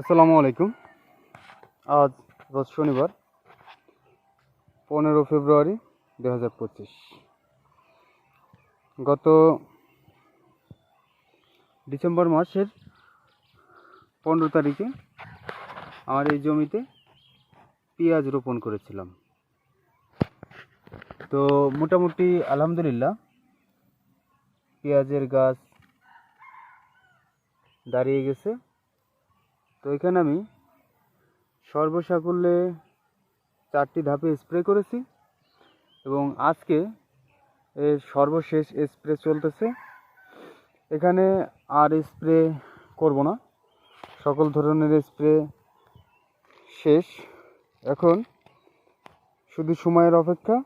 আসসালামু আলাইকুম। আজ রোজ শনিবার, পনেরো ফেব্রুয়ারি দু হাজার পঁচিশ। গত ডিসেম্বর মাসের পনেরো তারিখে আমার এই জমিতে পেঁয়াজ রোপণ করেছিলাম। তো মোটামুটি আলহামদুলিল্লাহ, পেঁয়াজের গাছ দাঁড়িয়ে গেছে। তো এখানে আমি সর্বসাকুল্যে চারটি ধাপে স্প্রে করেছি এবং আজকে এর সর্বশেষ স্প্রে চলতেছে। এখানে আর স্প্রে করব না। সকল ধরনের স্প্রে শেষ। এখন শুধু সময়ের অপেক্ষা,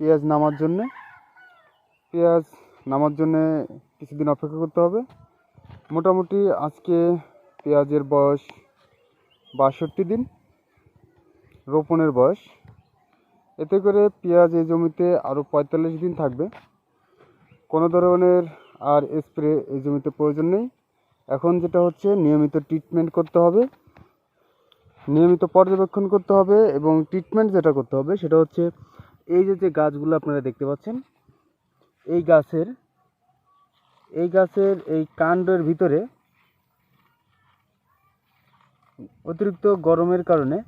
পেঁয়াজ নামার জন্যে। পেঁয়াজ নামার জন্যে কিছুদিন অপেক্ষা করতে হবে। মোটামুটি আজকে পেঁয়াজের বয়স বাষট্টি দিন, রোপণের বয়স। এতে করে পেঁয়াজ এই জমিতে আরও পঁয়তাল্লিশ দিন থাকবে। কোনো ধরনের আর স্প্রে এই জমিতে প্রয়োজন নেই। এখন যেটা হচ্ছে, নিয়মিত ট্রিটমেন্ট করতে হবে। নিয়মিত পর্যবেক্ষণ করতে হবে এবং ট্রিটমেন্ট যেটা করতে হবে সেটা হচ্ছে, এই যে যে গাছগুলো আপনারা দেখতে পাচ্ছেন, এই গাছের এই গাছের এই কাণ্ডের ভিতরে অতিরিক্ত গরমের কারণে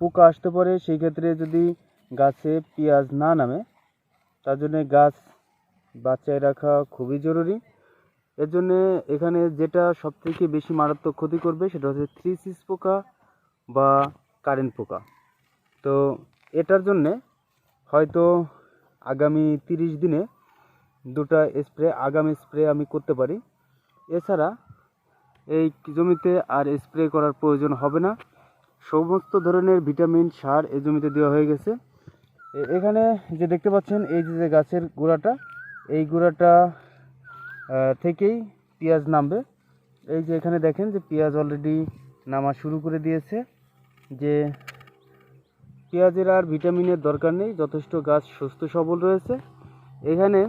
পোকা আসতে পারে। সেই ক্ষেত্রে যদি গাছে পেঁয়াজ না নামে, তার জন্যে গাছ বাঁচায় রাখা খুবই জরুরি। এর জন্যে এখানে যেটা সবথেকে বেশি মারাত্মক ক্ষতি করবে, সেটা হচ্ছে থ্রি সিস পোকা বা কারেন্ট পোকা। তো এটার জন্যে হয়তো আগামী তিরিশ দিনে দুটা স্প্রে, আগামী স্প্রে আমি করতে পারি। এছাড়া এই জমিতে আর স্প্রে করার প্রয়োজন হবে না। সমস্ত ধরনের ভিটামিন, সার এই জমিতে দেওয়া হয়ে গেছে। এখানে যে দেখতে পাচ্ছেন, এই যে গাছের গোড়াটা, এই গোড়াটা থেকেই পেঁয়াজ নামবে। এই যে এখানে দেখেন যে পেঁয়াজ অলরেডি নামা শুরু করে দিয়েছে যে পেঁয়াজের আর ভিটামিনের দরকার নেই, যথেষ্ট গাছ সুস্থ সবল রয়েছে। এখানে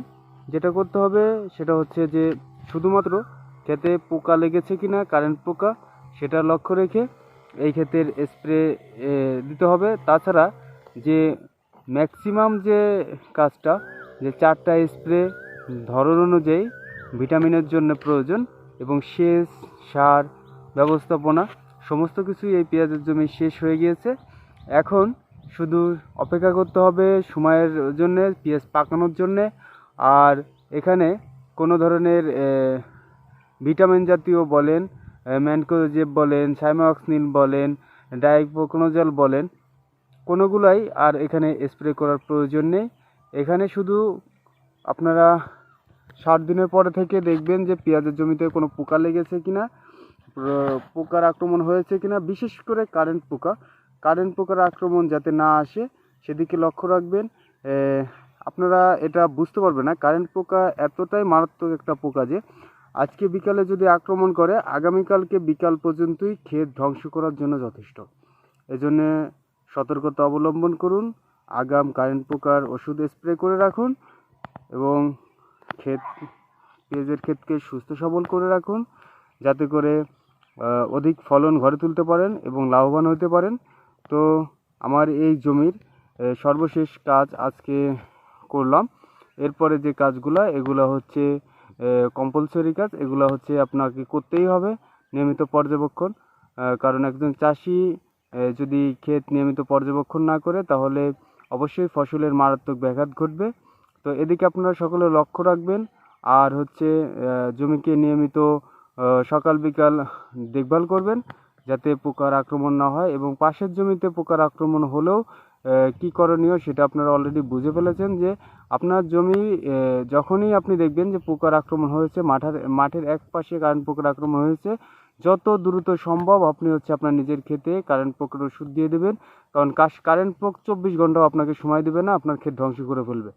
যেটা করতে হবে সেটা হচ্ছে যে শুধুমাত্র ক্ষেতে পোকা লেগেছে কিনা কারেন্ট পোকা, সেটা লক্ষ্য রেখে এই ক্ষেতের স্প্রে দিতে হবে। তাছাড়া যে ম্যাক্সিমাম যে কাজটা, যে চারটা স্প্রে ধরন অনুযায়ী ভিটামিনের জন্য প্রয়োজন এবং সেচ, সার, ব্যবস্থাপনা, সমস্ত কিছুই এই পেঁয়াজের জমি শেষ হয়ে গিয়েছে। এখন শুধু অপেক্ষা করতে হবে সময়ের জন্যে, পেঁয়াজ পাকানোর জন্যে। আর এখানে কোনো ধরনের ভিটামিন জাতীয় বলেন ম্যানকোজেব বলেন সাইমাক্সনিল বলেন ডাইকোকোনোজল বলেন, কোনোগুলাই আর এখানে স্প্রে করার প্রয়োজন নেই। এখানে শুধু আপনারা ষাট দিনের পরে থেকে দেখবেন যে পেঁয়াজের জমিতে কোনো পোকা লেগেছে কিনা পোকার আক্রমণ হয়েছে কিনা, বিশেষ করে কারেন্ট পোকা। কারেন্ট পোকার আক্রমণ যাতে না আসে, সেদিকে লক্ষ্য রাখবেন। আপনারা এটা বুঝতে পারবেন না, কারেন্ট পোকা এতটাই মারাত্মক একটা পোকা যে আজকে বিকালে যদি আক্রমণ করে, আগামীকালকে বিকাল পর্যন্তই ক্ষেত ধ্বংস করার জন্য যথেষ্ট। এজন্য সতর্কতা অবলম্বন করুন, আগাম কারেন্ট পোকার ওষুধ স্প্রে করে রাখুন এবং ক্ষেত, পেঁয়াজের ক্ষেতকে সুস্থ সবল করে রাখুন, যাতে করে অধিক ফলন ঘরে তুলতে পারেন এবং লাভবান হতে পারেন। তো আমার এই জমির সর্বশেষ কাজ আজকে করলাম। এরপরে যে কাজগুলো, এগুলো হচ্ছে কম্পালসরি কাজ, এগুলো হচ্ছে আপনাকে করতেই হবে নিয়মিত পর্যবেক্ষণ। কারণ একজন চাষি যদি ক্ষেত নিয়মিত পর্যবেক্ষণ না করে, তাহলে অবশ্যই ফসলের মারাত্মক ব্যাঘাত ঘটবে। তো এদিকে আপনারা সকলে লক্ষ্য রাখবেন, আর হচ্ছে জমিকে নিয়মিত সকাল বিকাল দেখভাল করবেন, যাতে পোকার আক্রমণ না হয় এবং পাশের জমিতে পোকার আক্রমণ হলেও কী করণীয় সেটা আপনারা অলরেডি বুঝে ফেলেছেন যে আপনার জমি যখনই আপনি দেখবেন যে পোকার আক্রমণ হয়েছে, মাঠের মাঠের এক পাশে কারেন্ট পোকার আক্রমণ হয়েছে, যত দ্রুত সম্ভব আপনি হচ্ছে আপনার নিজের ক্ষেতে কারেন্ট পোকার ওষুধ দিয়ে দেবেন। কারণ কাশ কারেন্ট পোক চব্বিশ ঘন্টাও আপনাকে সময় দেবে না, আপনার ক্ষেত ধ্বংস করে ফেলবে।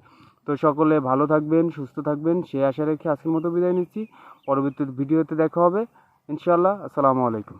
তো সকলে ভালো থাকবেন, সুস্থ থাকবেন, সে আশা রেখে আজকের মতো বিদায় নিচ্ছি। পরবর্তী ভিডিওতে দেখা হবে। ইনশাআল্লাহ, আসসালামু আলাইকুম।